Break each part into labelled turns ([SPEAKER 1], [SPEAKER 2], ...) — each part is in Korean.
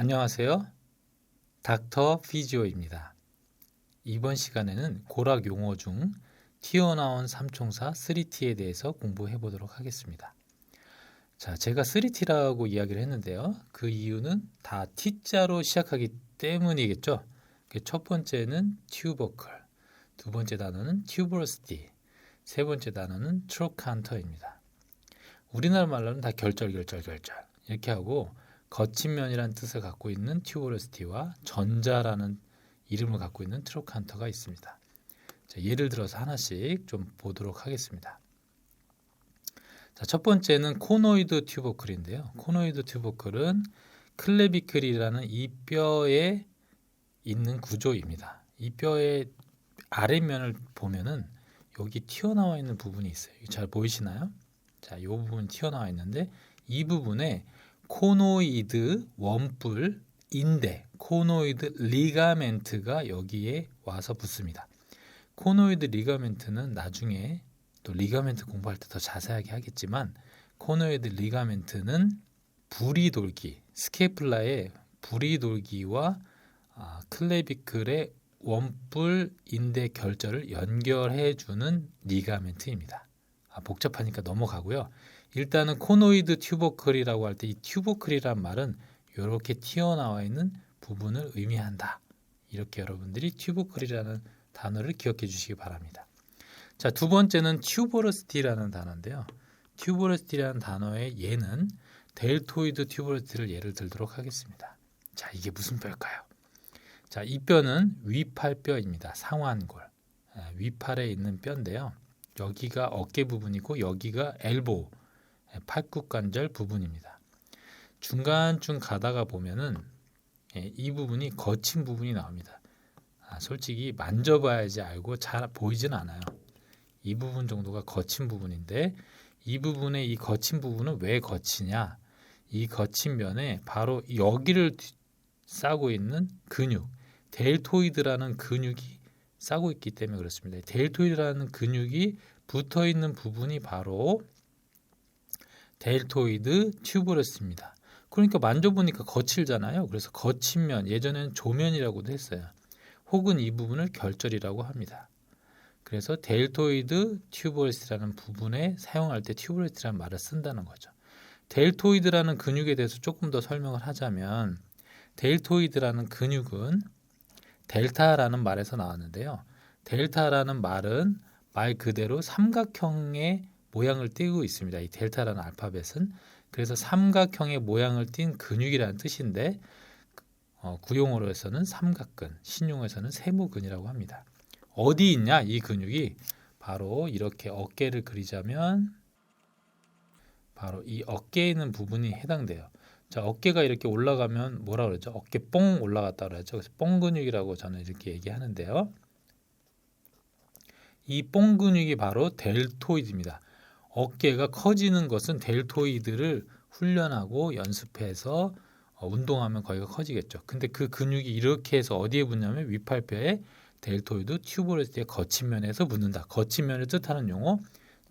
[SPEAKER 1] 안녕하세요. 닥터 피지오입니다. 이번 시간에는 고락 용어 중 튀어나온 삼총사 3T에 대해서 공부해 보도록 하겠습니다. 자, 제가 3T라고 이야기를 했는데요. 그 이유는 다 T자로 시작하기 때문이겠죠. 그첫 번째는 튜버클, 두 번째 단어는 튜버러시티, 세 번째 단어는 트로칸터입니다. 우리나라 말로는 다 결절, 결절, 결절 이렇게 하고 거친 면이라는 뜻을 갖고 있는 튜버러시티와 전자라는 이름을 갖고 있는 트로칸터가 있습니다. 자, 예를 들어서 하나씩 좀 보도록 하겠습니다. 자, 첫 번째는 코노이드 튜버클인데요. 코노이드 튜버클은 클레비클이라는 이 뼈에 있는 구조입니다. 이 뼈의 아랫면을 보면은 여기 튀어나와 있는 부분이 있어요. 잘 보이시나요? 자, 이 부분 튀어나와 있는데 이 부분에 코노이드 원뿔 인대 코노이드 리가멘트가 여기에 와서 붙습니다. 코노이드 리가멘트는 나중에 또 리가멘트 공부할 때 더 자세하게 하겠지만 코노이드 리가멘트는 부리돌기 스케플라의 부리돌기와 아, 클레비클의 원뿔 인대 결절을 연결해 주는 리가멘트입니다. 아, 복잡하니까 넘어가고요. 일단은 코노이드 튜버클이라고 할 때 이 튜버클이란 말은 이렇게 튀어나와 있는 부분을 의미한다. 이렇게 여러분들이 튜버클이라는 단어를 기억해 주시기 바랍니다. 자, 두 번째는 튜버러시티라는 단어인데요. 튜버러시티라는 단어의 예는 델토이드 튜버러시티를 예를 들도록 하겠습니다. 자, 이게 무슨 뼈일까요? 자, 이 뼈는 위팔뼈입니다. 상완골. 위팔에 있는 뼈인데요. 여기가 어깨 부분이고 여기가 엘보 팔굽관절 부분입니다. 중간중 가다가 보면은 예, 이 부분이 거친 부분이 나옵니다. 아, 솔직히 만져봐야지 알고 잘 보이진 않아요. 이 부분 정도가 거친 부분인데 이 부분의 이 거친 부분은 왜 거치냐? 이 거친 면에 바로 여기를 싸고 있는 근육, 델토이드라는 근육이 싸고 있기 때문에 그렇습니다. 델토이드라는 근육이 붙어 있는 부분이 바로 델토이드 튜브러스입니다. 그러니까 만져보니까 거칠잖아요. 그래서 거친 면, 예전에는 조면이라고도 했어요. 혹은 이 부분을 결절이라고 합니다. 그래서 델토이드 튜브러스라는 부분에 사용할 때 튜브러스라는 말을 쓴다는 거죠. 델토이드라는 근육에 대해서 조금 더 설명을 하자면 델토이드라는 근육은 델타라는 말에서 나왔는데요. 델타라는 말은 말 그대로 삼각형의 모양을 띠고 있습니다. 이 델타라는 알파벳은 그래서 삼각형의 모양을 띈 근육이라는 뜻인데 어, 구용어로서는 삼각근, 신용어에서는 세모근이라고 합니다. 어디 있냐 이 근육이 바로 이렇게 어깨를 그리자면 바로 이 어깨에 있는 부분이 해당돼요. 자 어깨가 이렇게 올라가면 뭐라 그러죠? 어깨 뽕 올라갔다 그러죠. 그래서 뽕 근육이라고 저는 이렇게 얘기하는데요. 이 뽕 근육이 바로 델토이드입니다. 어깨가 커지는 것은 델토이드를 훈련하고 연습해서 어, 운동하면 거기가 커지겠죠. 근데 그 근육이 이렇게 해서 어디에 붙냐면 위팔뼈에 델토이드 튜버레스티의 거친 면에서 붙는다. 거친 면을 뜻하는 용어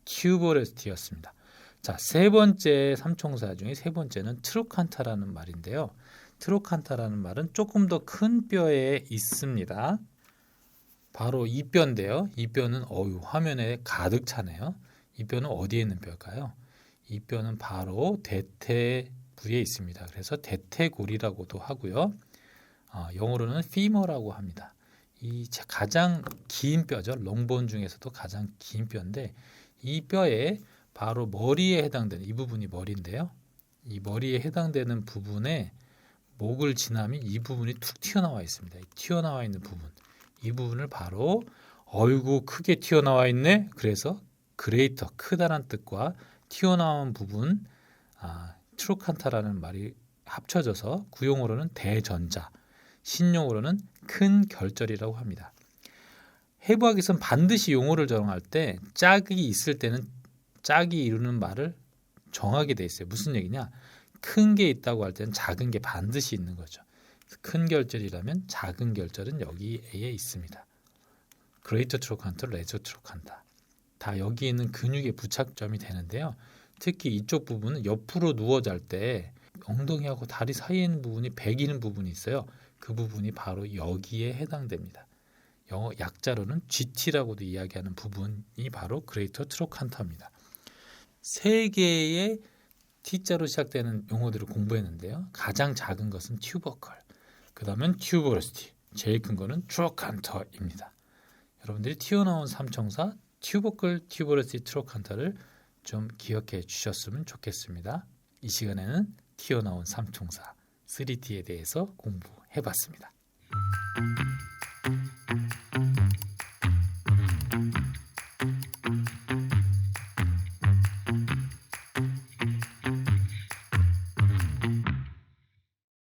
[SPEAKER 1] 튜버레스티였습니다. 자, 세 번째 삼총사 중에 세 번째는 트로칸타라는 말인데요. 트로칸타라는 말은 조금 더 큰 뼈에 있습니다. 바로 이 뼈인데요. 이 뼈는 어유 화면에 가득 차네요. 이 뼈는 어디에 있는 뼈일까요? 이 뼈는 바로 대퇴 부위에 있습니다. 그래서 대퇴골이라고도 하고요. 어, 영어로는 피머라고 합니다. 이 가장 긴 뼈죠. 롱본 중에서도 가장 긴 뼈인데 이 뼈에 바로 머리에 해당되는 이 부분이 머리인데요. 이 머리에 해당되는 부분에 목을 지나면 이 부분이 툭 튀어나와 있습니다. 튀어나와 있는 부분. 이 부분을 바로 어이구 크게 튀어나와 있네. 그래서 그레이터 크다란 뜻과 튀어나온 부분 아, 트로칸타라는 말이 합쳐져서 구용어로는 대전자, 신용어로는 큰 결절이라고 합니다. 해부학에서는 반드시 용어를 정할 때 짝이 있을 때는 짝이 이루는 말을 정하게 돼 있어요. 무슨 얘기냐? 큰 게 있다고 할 때는 작은 게 반드시 있는 거죠. 큰 결절이라면 작은 결절은 여기에 있습니다. 그레이터 트로칸타, 레저 트로칸타. 다 여기 있는 근육의 부착점이 되는데요. 특히 이쪽 부분은 옆으로 누워 잘 때 엉덩이하고 다리 사이에 있는 부분이 베기는 부분이 있어요. 그 부분이 바로 여기에 해당됩니다. 영어 약자로는 GT라고도 이야기하는 부분이 바로 그레이터 트로칸터입니다. 세 개의 T자로 시작되는 용어들을 공부했는데요. 가장 작은 것은 튜버컬, 그 다음엔 튜버러시티, 제일 큰 거는 트로칸터입니다. 여러분들이 튀어나온 삼총사 튜보클 튜브러시 트로칸터를 좀 기억해 주셨으면 좋겠습니다. 이 시간에는 튀어나온 삼총사 3D에 대해서 공부해 봤습니다.